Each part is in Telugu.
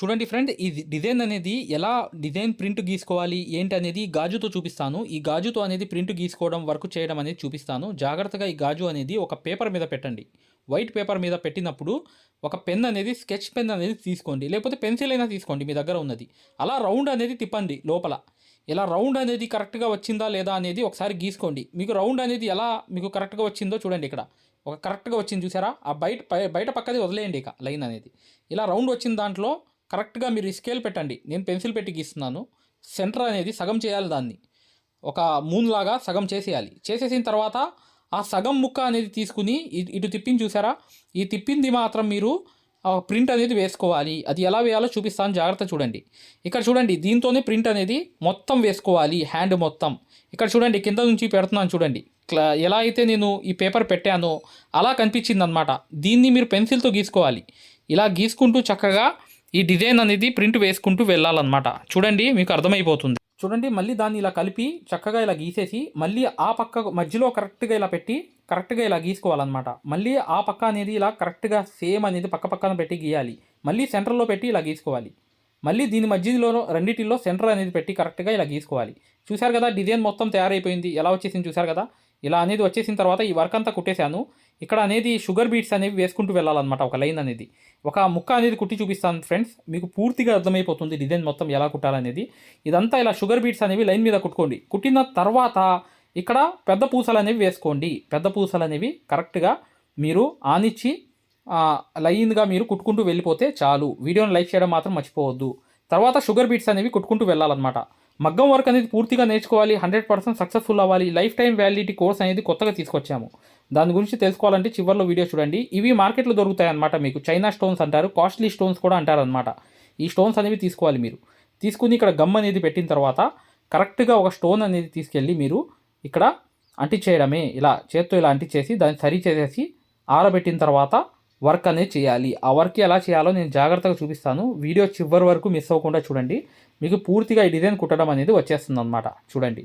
చూడండి ఫ్రెండ్ ఈ డిజైన్ అనేది ఎలా డిజైన్ ప్రింట్ గీసుకోవాలి ఏంటి అనేది గాజుతో చూపిస్తాను. ఈ గాజుతో అనేది ప్రింట్ గీసుకోవడం వర్క్ చేయడం అనేది చూపిస్తాను. జాగ్రత్తగా ఈ గాజు అనేది ఒక పేపర్ మీద పెట్టండి. వైట్ పేపర్ మీద పెట్టినప్పుడు ఒక పెన్ అనేది స్కెచ్ పెన్ అనేది తీసుకోండి. లేకపోతే పెన్సిల్ అయినా తీసుకోండి మీ దగ్గర ఉన్నది. అలా రౌండ్ అనేది తిప్పండి లోపల. ఇలా రౌండ్ అనేది కరెక్ట్గా వచ్చిందా లేదా అనేది ఒకసారి గీసుకోండి. మీకు రౌండ్ అనేది ఎలా మీకు కరెక్ట్గా వచ్చిందో చూడండి ఇక్కడ. ఒక కరెక్ట్గా వచ్చింది చూసారా? ఆ బయట బయట పక్కది వదిలేయండి ఇక లైన్ అనేది. ఇలా రౌండ్ వచ్చిన దాంట్లో కరెక్ట్గా మీరు స్కేల్ పెట్టండి. నేను పెన్సిల్ పెట్టి గీస్తున్నాను. సెంటర్ అనేది సగం చేయాలి దాన్ని. ఒక మూన్ లాగా సగం చేసేయాలి. చేసేసిన తర్వాత ఆ సగం ముక్క అనేది తీసుకుని ఇటు తిప్పింది చూసారా? ఈ తిప్పింది మాత్రం మీరు ప్రింట్ అనేది వేసుకోవాలి. అది ఎలా వేయాలో చూపిస్తాను. జాగ్రత్త చూడండి. ఇక్కడ చూడండి. దీంతోనే ప్రింట్ అనేది మొత్తం వేసుకోవాలి. హ్యాండ్ మొత్తం. ఇక్కడ చూడండి. కింద నుంచి పెడుతున్నాను చూడండి. ఎలా అయితే నేను ఈ పేపర్ పెట్టానో అలా కనిపించింది అనమాట దీన్ని మీరు పెన్సిల్తో గీసుకోవాలి. ఇలా గీసుకుంటూ చక్కగా ఈ డిజైన్ అనేది ప్రింట్ వేసుకుంటూ వెళ్ళాలన్నమాట. చూడండి మీకు అర్థమైపోతుంది. చూడండి మళ్ళీ దాన్ని ఇలా కలిపి చక్కగా ఇలా గీసేసి మళ్ళీ ఆ పక్క మధ్యలో కరెక్ట్గా ఇలా పెట్టి కరెక్ట్గా ఇలా గీసుకోవాలన్నమాట. మళ్ళీ ఆ పక్క అనేది ఇలా కరెక్ట్గా సేమ్ అనేది పక్క పక్కన పెట్టి గీయాలి. మళ్ళీ సెంటర్లో పెట్టి ఇలా గీసుకోవాలి. మళ్ళీ దీని మధ్యలో రెండిటిలో సెంటర్ అనేది పెట్టి కరెక్ట్గా ఇలా గీసుకోవాలి. చూశారు కదా డిజైన్ మొత్తం తయారైపోయింది. ఎలా వచ్చేసింది చూశారు కదా? ఇలా అనేది వచ్చేసిన తర్వాత ఈ వర్క్ అంతా కుట్టేశాను. ఇక్కడ అనేది షుగర్ బీట్స్ అనేవి వేసుకుంటూ వెళ్ళాలన్నమాట ఒక లైన్ అనేది. ఒక ముక్క అనేది కుట్టి చూపిస్తాను ఫ్రెండ్స్. మీకు పూర్తిగా అర్థమైపోతుంది డిజైన్ మొత్తం ఎలా కుట్టాలనేది. ఇదంతా ఇలా షుగర్ బీట్స్ అనేవి లైన్ మీద కుట్టుకోండి. కుట్టిన తర్వాత ఇక్కడ పెద్ద పూసలు అనేవి వేసుకోండి. పెద్ద పూసలు అనేవి కరెక్ట్గా మీరు ఆనిచ్చి లైన్గా మీరు కుట్టుకుంటూ వెళ్ళిపోతే చాలు. వీడియోని లైక్ చేయడం మాత్రం మర్చిపోవద్దు. తర్వాత షుగర్ బీట్స్ అనేవి కుట్టుకుంటూ వెళ్ళాలన్నమాట. మగ్గం వర్క్ అనేది పూర్తిగా నేర్చుకోవాలి హండ్రెడ్ పర్సెంట్ సక్సెస్ఫుల్ అవ్వాలి. లైఫ్ టైం వ్యాలిడిటీ కోర్స్ అనేది కొత్తగా తీసుకొచ్చాము. దాని గురించి తెలుసుకోవాలంటే చివరిలో వీడియో చూడండి. ఇవి మార్కెట్లో దొరుకుతాయి అనమాట మీకు. చైనా స్టోన్స్ అంటారు కాస్ట్లీ స్టోన్స్ కూడా అంటారనమాట ఈ స్టోన్స్ అనేవి తీసుకోవాలి మీరు. తీసుకుని ఇక్కడ గమ్ అనేది పెట్టిన తర్వాత కరెక్ట్గా ఒక స్టోన్ అనేది తీసుకెళ్ళి మీరు ఇక్కడ అంటించేయడమే. ఇలా చేత్తో ఇలా అంటించేసి దాన్ని సరి చేసేసి ఆరబెట్టిన తర్వాత వర్క్ అనేది చేయాలి. ఆ వర్క్ ఎలా చేయాలో నేను జాగ్రత్తగా చూపిస్తాను. వీడియో చివరి వరకు మిస్ అవ్వకుండా చూడండి. మీకు పూర్తిగా ఈ డిజైన్ కుట్టడం అనేది వచ్చేస్తుంది అనమాట చూడండి.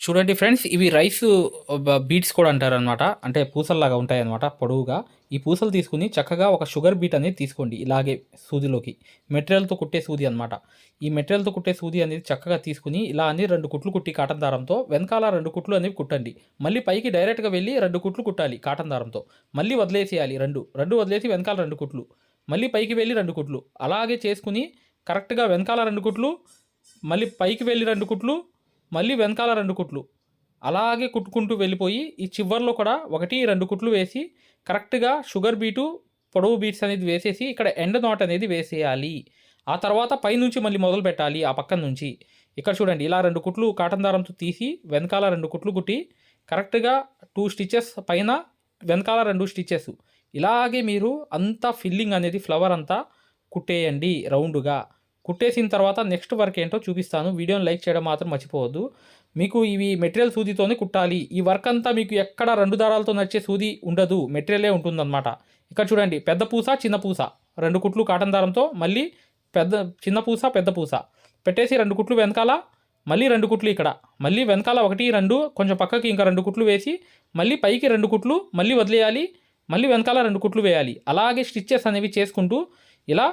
చూడండి ఫ్రెండ్స్ ఇవి రైస్ బీట్స్ కూడా అంటారు అనమాట అంటే పూసల్లాగా ఉంటాయి అనమాట పొడవుగా. ఈ పూసలు తీసుకుని చక్కగా ఒక షుగర్ బీట్ అనేది తీసుకోండి ఇలాగే సూదిలోకి. మెటీరియల్తో కుట్టే సూది అనమాట ఈ మెటీరియల్తో కుట్టే సూది అనేది చక్కగా తీసుకుని ఇలా అని రెండు కుట్లు కుట్టి కాటన్ దారంతో వెనకాల రెండు కుట్లు అనేవి కుట్టండి. మళ్ళీ పైకి డైరెక్ట్గా వెళ్ళి రెండు కుట్లు కుట్టాలి కాటన్ దారంతో. మళ్ళీ వదిలేసేయాలి రెండు రెండు వదిలేసి వెనకాల రెండు కుట్లు. మళ్ళీ పైకి వెళ్ళి రెండు కుట్లు. అలాగే చేసుకుని కరెక్ట్గా వెనకాల రెండు కుట్లు మళ్ళీ పైకి వెళ్ళి రెండు కుట్లు మళ్ళీ వెనకాల రెండు కుట్లు. అలాగే కుట్టుకుంటూ వెళ్ళిపోయి ఈ చివర్లో కూడా ఒకటి రెండు కుట్లు వేసి కరెక్ట్గా షుగర్ బీటు పొడవు బీట్స్ అనేది వేసేసి ఇక్కడ ఎండ్ నాట్ అనేది వేసేయాలి. ఆ తర్వాత పైనుంచి మళ్ళీ మొదలు పెట్టాలి ఆ పక్కన నుంచి. ఇక్కడ చూడండి ఇలా రెండు కుట్లు కాటన్ దారంతో తీసి వెనకాల రెండు కుట్లు కుట్టి కరెక్ట్గా టూ స్టిచెస్ పైన వెనకాల రెండు స్టిచెస్ ఇలాగే మీరు అంతా ఫిల్లింగ్ అనేది ఫ్లవర్ అంతా కుట్టేయండి రౌండ్గా. కుట్టేసిన తర్వాత నెక్స్ట్ వర్క్ ఏంటో చూపిస్తాను. వీడియోని లైక్ చేయడం మాత్రం మర్చిపోవద్దు. మీకు ఇవి మెటీరియల్ సూదితోనే కుట్టాలి. ఈ వర్క్ అంతా మీకు ఎక్కడ రెండు దారాలతో నడిచే సూది ఉండదు. మెటీరియలే ఉంటుందన్నమాట. ఇక్కడ చూడండి. పెద్ద పూస చిన్న పూస. రెండు కుట్లు కాటన్ దారంతో మళ్ళీ పెద్ద చిన్న పూస పెద్ద పూస. పెట్టేసి రెండు కుట్లు వెనకాల మళ్ళీ రెండు కుట్లు ఇక్కడ. మళ్ళీ వెనకాల ఒకటి రెండు కొంచెం పక్కకి ఇంకా రెండు కుట్లు వేసి మళ్ళీ పైకి రెండు కుట్లు మళ్ళీ వదిలేయాలి మళ్ళీ వెనకాల రెండు కుట్లు వేయాలి. అలాగే స్టిచ్చెస్ అనేవి చేసుకుంటూ ఇలా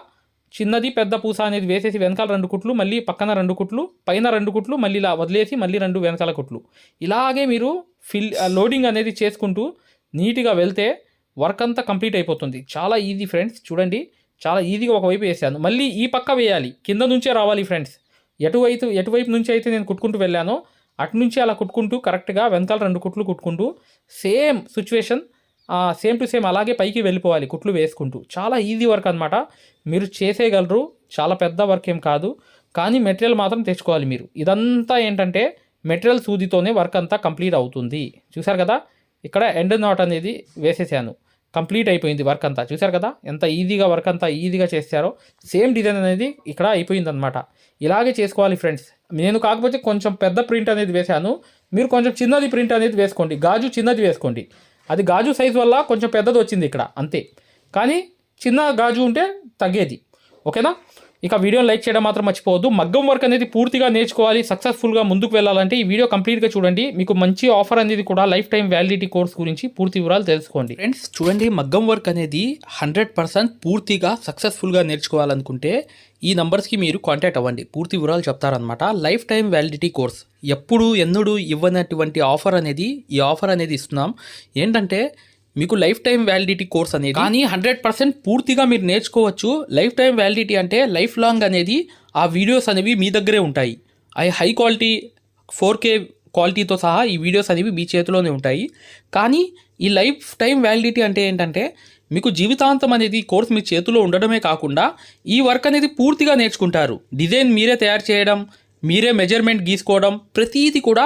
చిన్నది పెద్ద పూస అనేది వేసేసి వెనకాల రెండు కుట్లు మళ్ళీ పక్కన రెండు కుట్లు పైన రెండు కుట్లు మళ్ళీ ఇలా వదిలేసి మళ్ళీ రెండు వెనకాల కుట్లు. ఇలాగే మీరు ఫిల్ లోడింగ్ అనేది చేసుకుంటూ నీట్గా వెళ్తే వర్క్ అంతా కంప్లీట్ అయిపోతుంది. చాలా ఈజీ ఫ్రెండ్స్ చూడండి. చాలా ఈజీగా ఒకవైపు వేసాను. మళ్ళీ ఈ పక్క వేయాలి. కింద నుంచే రావాలి ఫ్రెండ్స్. ఎటువైపు ఎటువైపు నుంచి అయితే నేను కుట్టుకుంటూ వెళ్ళానో అటు నుంచి అలా కుట్టుకుంటూ కరెక్ట్గా వెనకాల రెండు కుట్లు కుట్టుకుంటూ same situation same to same అలాగే పైకి వెళ్ళిపోవాలి కుట్లు వేసుకుంటూ. చాలా ఈజీ వర్క్ అనమాట మీరు చేసేయగలరు చాలా పెద్ద వర్క్ ఏం కాదు. కానీ మెటీరియల్ మాత్రం తెచ్చుకోవాలి మీరు. ఇదంతా ఏంటంటే మెటీరియల్ సూదితోనే వర్క్ అంతా కంప్లీట్ అవుతుంది. చూసారు కదా? ఇక్కడ ఎండ్ నాట్ అనేది వేసేసాను. కంప్లీట్ అయిపోయింది వర్క్ అంతా. చూసారు కదా? ఎంత ఈజీగా వర్క్ అంతా ఈజీగా చేశారో సేమ్ డిజైన్ అనేది ఇక్కడ అయిపోయింది అనమాట ఇలాగే చేసుకోవాలి ఫ్రెండ్స్ నేను కాకపోతే కొంచెం పెద్ద ప్రింట్ అనేది వేశాను. మీరు కొంచెం చిన్నది ప్రింట్ అనేది వేసుకోండి. గాజు చిన్నది వేసుకోండి. అది గాజు సైజు వల్ల కొంచెం పెద్దది వచ్చింది ఇక్కడ అంతే. కానీ చిన్న గాజు ఉంటే తగ్గేది. ఓకేనా? ఇక వీడియోని లైక్ చేయడం మాత్రం మర్చిపోవద్దు. మగ్గం వర్క్ అనేది పూర్తిగా నేర్చుకోవాలి సక్సెస్ఫుల్గా ముందుకు వెళ్ళాలంటే ఈ వీడియో కంప్లీట్గా చూడండి. మీకు మంచి ఆఫర్ అనేది కూడా లైఫ్ టైం వ్యాలిడిటీ కోర్స్ గురించి పూర్తి వివరాలు తెలుసుకోండి. ఫ్రెండ్స్ చూడండి మగ్గం వర్క్ అనేది హండ్రెడ్ పర్సెంట్ పూర్తిగా సక్సెస్ఫుల్గా నేర్చుకోవాలనుకుంటే ఈ నంబర్స్కి మీరు కాంటాక్ట్ అవ్వండి. పూర్తి వివరాలు చెప్తారనమాట లైఫ్ టైం వ్యాలిడిటీ కోర్స్. ఎప్పుడు ఎన్నడూ ఇవ్వనటువంటి ఆఫర్ అనేది ఈ ఆఫర్ అనేది ఇస్తున్నాం. ఏంటంటే మీకు లైఫ్ టైం వ్యాలిడిటీ కోర్స్ అనేది కానీ హండ్రెడ్ పర్సెంట్ పూర్తిగా మీరు నేర్చుకోవచ్చు. లైఫ్ టైం వ్యాలిడిటీ అంటే లైఫ్ లాంగ్ అనేది ఆ వీడియోస్ అనేవి మీ దగ్గరే ఉంటాయి. అవి హై క్వాలిటీ ఫోర్ కే క్వాలిటీతో సహా ఈ వీడియోస్ అనేవి మీ చేతిలోనే ఉంటాయి. కానీ ఈ లైఫ్ టైం వ్యాలిడిటీ అంటే ఏంటంటే మీకు జీవితాంతం అనేది కోర్స్ మీ చేతిలో ఉండడమే కాకుండా ఈ వర్క్ అనేది పూర్తిగా నేర్చుకుంటారు. డిజైన్ మీరే తయారు చేయడం మీరే మెజర్మెంట్ గీసుకోవడం ప్రతీది కూడా